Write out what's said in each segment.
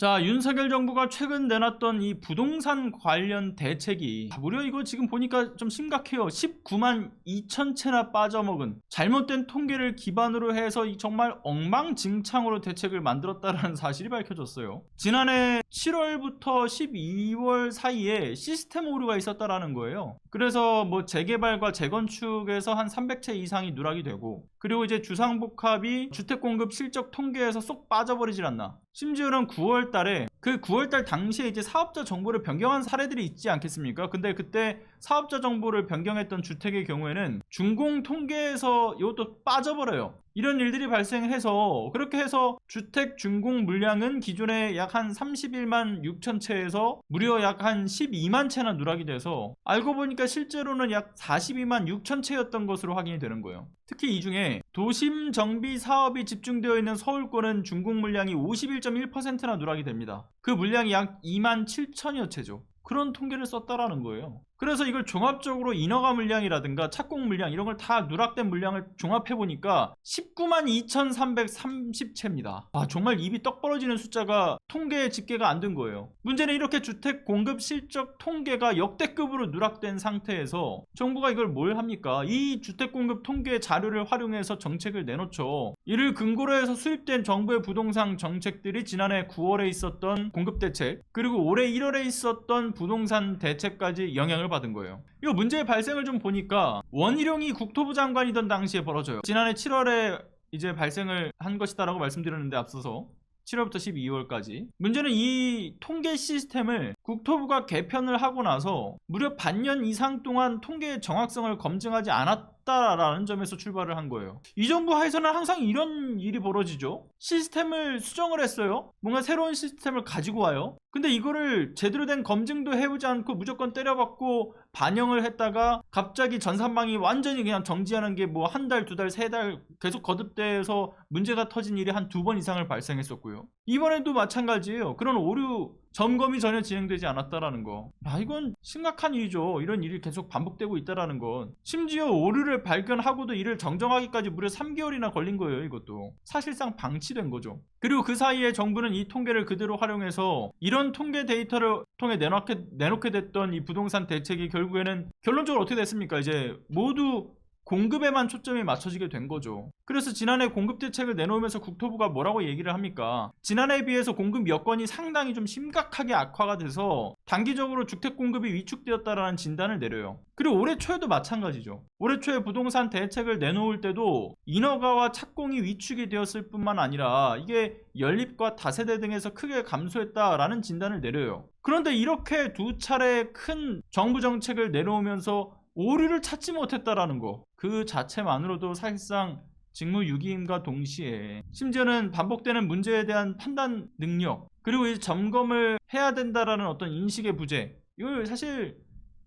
자, 윤석열 정부가 최근 내놨던 이 부동산 관련 대책이 무려 이거 지금 보니까 좀 심각해요. 19만 2천 채나 빠져먹은 잘못된 통계를 기반으로 해서 이 정말 엉망진창으로 대책을 만들었다는 사실이 밝혀졌어요. 지난해 7월부터 12월 사이에 시스템 오류가 있었다라는 거예요. 그래서 뭐 재개발과 재건축에서 한 300채 이상이 누락이 되고 그리고 이제 주상복합이 주택 공급 실적 통계에서 쏙 빠져버리질 않나. 심지어는 9월 달에 그 9월 달 당시에 이제 사업자 정보를 변경한 사례들이 있지 않겠습니까? 근데 그때 사업자 정보를 변경했던 주택의 경우에는 준공 통계에서 이것도 빠져버려요. 이런 일들이 발생해서 그렇게 해서 주택 준공 물량은 기존에 약 한 31만 6천 채에서 무려 약 한 12만 채나 누락이 돼서 알고 보니까 실제로는 약 42만 6천 채였던 것으로 확인이 되는 거예요. 특히 이 중에 도심 정비 사업이 집중되어 있는 서울권은 준공 물량이 51.1%나 누락이 됩니다. 그 물량이 약 2만 7천여 채죠. 그런 통계를 썼다라는 거예요. 그래서 이걸 종합적으로 인허가 물량이라든가 착공 물량 이런 걸 다 누락된 물량을 종합해 보니까 19만 2,330채입니다. 아 정말 입이 떡 벌어지는 숫자가 통계 집계가 안 된 거예요. 문제는 이렇게 주택 공급 실적 통계가 역대급으로 누락된 상태에서 정부가 이걸 뭘 합니까? 이 주택 공급 통계 자료를 활용해서 정책을 내놓죠. 이를 근거로 해서 수립된 정부의 부동산 정책들이 지난해 9월에 있었던 공급 대책 그리고 올해 1월에 있었던 부동산 대책까지 영향을 받은 거예요. 이거 문제의 발생을 좀 보니까 원희룡이 국토부 장관이던 당시에 벌어져요. 지난해 7월에 이제 발생을 한 것이다라고 말씀드렸는데 앞서서 7월부터 12월까지 문제는 이 통계 시스템을 국토부가 개편을 하고 나서 무려 반년 이상 동안 통계의 정확성을 검증하지 않았 다라는 점에서 출발을 한 거예요. 이 정부 하에서는 항상 이런 일이 벌어지죠. 시스템을 수정을 했어요. 뭔가 새로운 시스템을 가지고 와요. 근데 이거를 제대로 된 검증도 해보지 않고 무조건 때려박고 반영을 했다가 갑자기 전산망이 완전히 그냥 정지하는 게 뭐 한 달, 두 달, 세 달 계속 거듭돼서 문제가 터진 일이 한 두 번 이상을 발생했었고요. 이번에도 마찬가지예요. 그런 오류 점검이 전혀 진행되지 않았다라는 거. 야, 이건 심각한 일이죠. 이런 일이 계속 반복되고 있다라는 건. 심지어 오류를 발견하고도 이를 정정하기까지 무려 3개월이나 걸린 거예요, 이것도. 사실상 방치된 거죠. 그리고 그 사이에 정부는 이 통계를 그대로 활용해서 이런 통계 데이터를 통해 내놓게, 내놓게 됐던 이 부동산 대책이 결국에는 결론적으로 어떻게 됐습니까? 이제 모두 공급에만 초점이 맞춰지게 된 거죠. 그래서 지난해 공급 대책을 내놓으면서 국토부가 뭐라고 얘기를 합니까? 지난해에 비해서 공급 여건이 상당히 좀 심각하게 악화가 돼서 단기적으로 주택 공급이 위축되었다라는 진단을 내려요. 그리고 올해 초에도 마찬가지죠. 올해 초에 부동산 대책을 내놓을 때도 인허가와 착공이 위축이 되었을 뿐만 아니라 이게 연립과 다세대 등에서 크게 감소했다라는 진단을 내려요. 그런데 이렇게 두 차례 큰 정부 정책을 내놓으면서 오류를 찾지 못했다라는 거. 그 자체만으로도 사실상 직무 유기임과 동시에 심지어는 반복되는 문제에 대한 판단 능력 그리고 이 점검을 해야 된다라는 어떤 인식의 부재 이걸 사실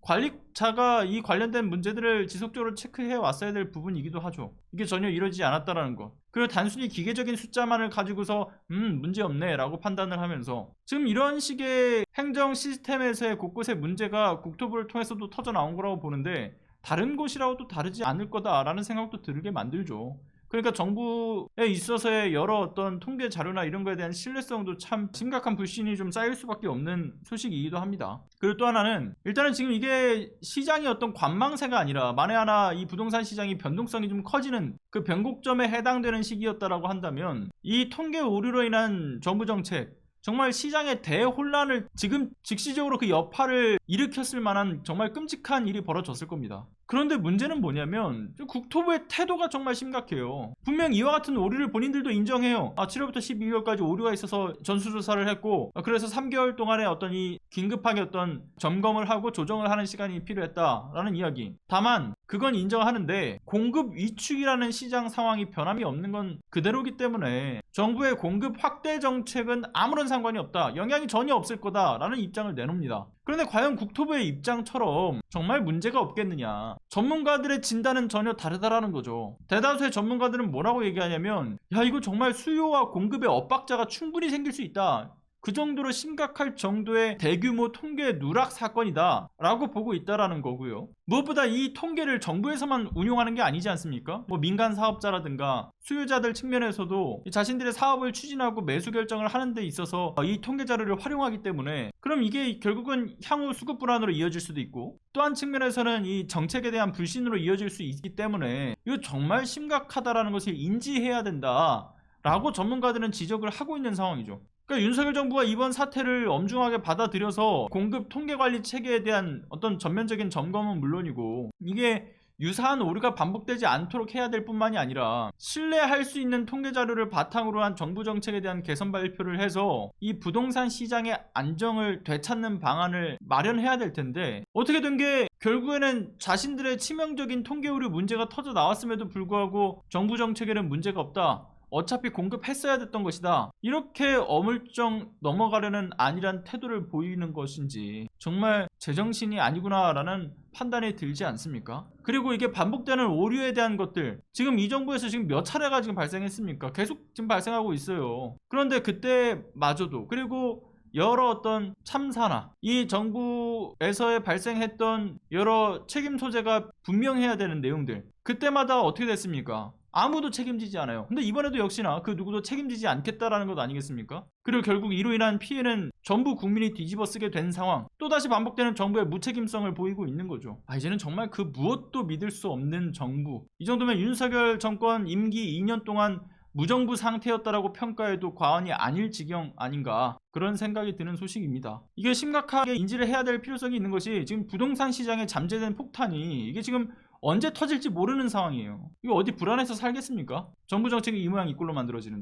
관리자가 이 관련된 문제들을 지속적으로 체크해 왔어야 될 부분이기도 하죠. 이게 전혀 이루어지지 않았다라는 것. 그리고 단순히 기계적인 숫자만을 가지고서 음 문제 없네 라고 판단을 하면서 지금 이런 식의 행정 시스템에서의 곳곳에 문제가 국토부를 통해서도 터져 나온 거라고 보는데 다른 곳이라고도 다르지 않을 거다라는 생각도 들게 만들죠. 그러니까 정부에 있어서의 여러 어떤 통계 자료나 이런 거에 대한 신뢰성도 참 심각한 불신이 좀 쌓일 수밖에 없는 소식이기도 합니다. 그리고 또 하나는 일단은 지금 이게 시장이 어떤 관망세가 아니라 만에 하나 이 부동산 시장이 변동성이 좀 커지는 그 변곡점에 해당되는 시기였다라고 한다면 이 통계 오류로 인한 정부 정책 정말 시장의 대혼란을 지금 즉시적으로 그 여파를 일으켰을 만한 정말 끔찍한 일이 벌어졌을 겁니다. 그런데 문제는 뭐냐면 국토부의 태도가 정말 심각해요. 분명 이와 같은 오류를 본인들도 인정해요. 아 7월부터 12월까지 오류가 있어서 전수조사를 했고 아, 그래서 3개월 동안에 어떤 이 긴급하게 어떤 점검을 하고 조정을 하는 시간이 필요했다라는 이야기. 다만 그건 인정하는데 공급 위축이라는 시장 상황이 변함이 없는 건 그대로기 때문에 정부의 공급 확대 정책은 아무런 상관이 없다. 영향이 전혀 없을 거다라는 입장을 내놓습니다. 그런데 과연 국토부의 입장처럼 정말 문제가 없겠느냐. 전문가들의 진단은 전혀 다르다라는 거죠. 대다수의 전문가들은 뭐라고 얘기하냐면, 야, 이거 정말 수요와 공급의 엇박자가 충분히 생길 수 있다. 그 정도로 심각할 정도의 대규모 통계 누락 사건이다 라고 보고 있다라는 거고요. 무엇보다 이 통계를 정부에서만 운용하는 게 아니지 않습니까? 뭐 민간 사업자라든가 수요자들 측면에서도 자신들의 사업을 추진하고 매수 결정을 하는 데 있어서 이 통계 자료를 활용하기 때문에 그럼 이게 결국은 향후 수급 불안으로 이어질 수도 있고 또한 측면에서는 이 정책에 대한 불신으로 이어질 수 있기 때문에 이거 정말 심각하다라는 것을 인지해야 된다 라고 전문가들은 지적을 하고 있는 상황이죠. 그러니까 윤석열 정부가 이번 사태를 엄중하게 받아들여서 공급 통계 관리 체계에 대한 어떤 전면적인 점검은 물론이고 이게 유사한 오류가 반복되지 않도록 해야 될 뿐만이 아니라 신뢰할 수 있는 통계 자료를 바탕으로 한 정부 정책에 대한 개선 발표를 해서 이 부동산 시장의 안정을 되찾는 방안을 마련해야 될 텐데 어떻게 된 게 결국에는 자신들의 치명적인 통계 오류 문제가 터져 나왔음에도 불구하고 정부 정책에는 문제가 없다. 어차피 공급했어야 됐던 것이다. 이렇게 어물쩡 넘어가려는 안일한 태도를 보이는 것인지 정말 제정신이 아니구나라는 판단이 들지 않습니까? 그리고 이게 반복되는 오류에 대한 것들 지금 이 정부에서 지금 몇 차례가 지금 발생했습니까? 계속 지금 발생하고 있어요. 그런데 그때마저도 그리고 여러 어떤 참사나 이 정부에서의 발생했던 여러 책임 소재가 분명해야 되는 내용들 그때마다 어떻게 됐습니까? 아무도 책임지지 않아요. 근데 이번에도 역시나 그 누구도 책임지지 않겠다라는 것 아니겠습니까? 그리고 결국 이로 인한 피해는 전부 국민이 뒤집어 쓰게 된 상황. 또다시 반복되는 정부의 무책임성을 보이고 있는 거죠. 아, 이제는 정말 그 무엇도 믿을 수 없는 정부. 이 정도면 윤석열 정권 임기 2년 동안 무정부 상태였다라고 평가해도 과언이 아닐 지경 아닌가 그런 생각이 드는 소식입니다. 이게 심각하게 인지를 해야 될 필요성이 있는 것이 지금 부동산 시장에 잠재된 폭탄이 이게 지금 언제 터질지 모르는 상황이에요. 이거 어디 불안해서 살겠습니까? 정부 정책이 이 모양 이 꼴로 만들어지는데.